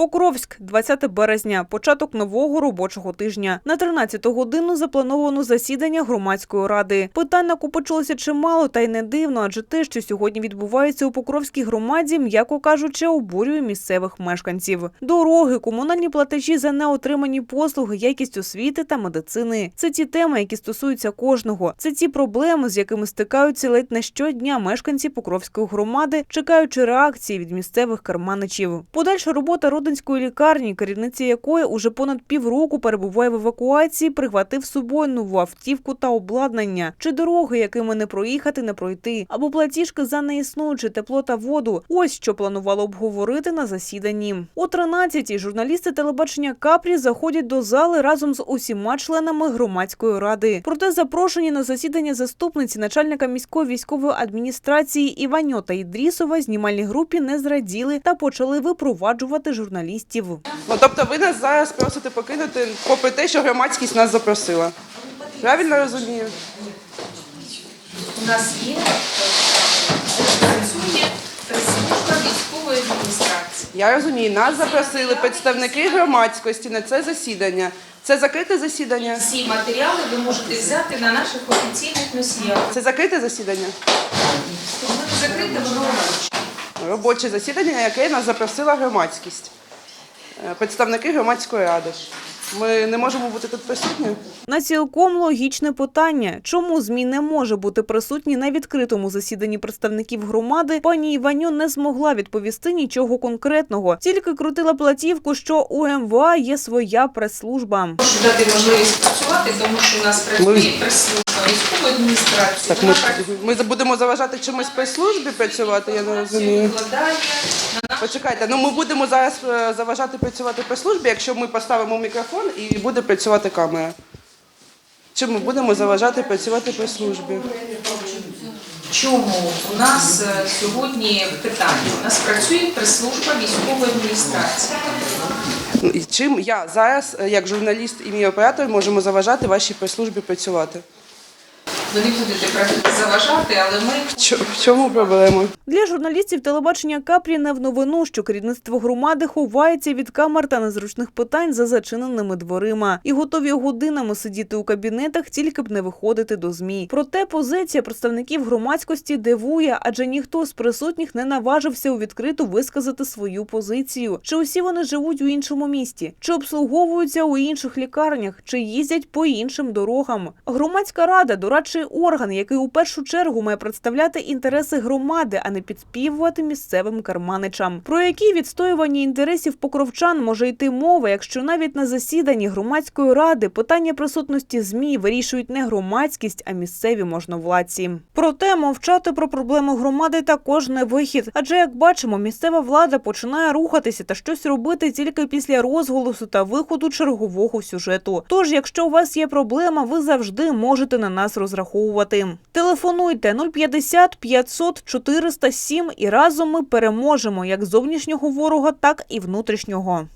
Покровськ, 20 березня, початок нового робочого тижня. На 13 годину заплановано засідання громадської ради. Питань накопичилося чимало, та й не дивно, адже те, що сьогодні відбувається у Покровській громаді, м'яко кажучи, обурює місцевих мешканців. Дороги, комунальні платежі за неотримані послуги, якість освіти та медицини. Це ті теми, які стосуються кожного. Це ті проблеми, з якими стикаються ледь не щодня мешканці Покровської громади, чекаючи реакції від місцевих карманичів. Подальша робота родинської лікарні, керівниця якої уже понад півроку перебуває в евакуації, прихватив з собою нову автівку та обладнання, чи дороги, якими не проїхати, не пройти, або платіжки за неіснуюче тепло та воду. Ось що планувало обговорити на засіданні. О 13-й журналісти телебачення Капрі заходять до зали разом з усіма членами громадської ради. Проте запрошені на засідання заступниці начальника міської військової адміністрації Іваньота Ідрісова знімальній групі не зраділи та почали випроваджувати журналістів. Ну, тобто ви нас зараз просите покинути, попри те, що громадськість нас запросила. Правильно розумію? У нас є працює служба військової адміністрації. Я розумію, нас запросили представники громадськості на це засідання. Це закрите засідання? Всі матеріали ви можете взяти на наших офіційних носіях. Це закрите засідання? Закрите, воно робоче. Робоче засідання, на яке нас запросила громадськість. Е, Представники громадської ради. Ми не можемо бути тут присутні? На цілком логічне питання, чому ЗМІ не може бути присутні на відкритому засіданні представників громади, пані Іваньо не змогла відповісти нічого конкретного, тільки крутила платівку, що у МВА є своя прес-служба. Можу дати можливість працювати, тому що у нас працює прес-служба військової адміністрації. Так ми, ми будемо заважати чимось спецслужбі працювати, я не розумію. Почекайте, ну ми будемо зараз е, заважати працювати при службі, якщо ми поставимо мікрофон і буде працювати камера. Чи ми будемо заважати працювати при службі? Чому у нас е, сьогодні питання? У нас працює прес-служба військової адміністрації. Ну, чим я зараз, е, як журналіст і мій оператор, можемо заважати вашій прес-службі працювати? Ви не будете заважати, але ми В чому проблема? Для журналістів телебачення Капрі не в новину, що керівництво громади ховається від камер та незручних питань за зачиненими дверима і готові годинами сидіти у кабінетах, тільки б не виходити до змі. Проте позиція представників громадськості дивує, адже ніхто з присутніх не наважився у відкриту висказати свою позицію. Чи усі вони живуть у іншому місті, чи обслуговуються у інших лікарнях, чи їздять по іншим дорогам. Громадська рада дорадчий орган, який у першу чергу має представляти інтереси громади, а не підспівувати місцевим карманичам. Про які відстоювання інтересів покровчан може йти мова, якщо навіть на засіданні громадської ради питання присутності змі вирішують не громадськість, а місцеві можновладці. Проте мовчати про проблеми громади також не вихід, адже як бачимо, місцева влада починає рухатися та щось робити тільки після розголосу та виходу чергового сюжету. Тож, якщо у вас є проблема, ви завжди можете на нас розраховувати. Телефонуйте 050 500 407 і разом ми переможемо як зовнішнього ворога, так і внутрішнього.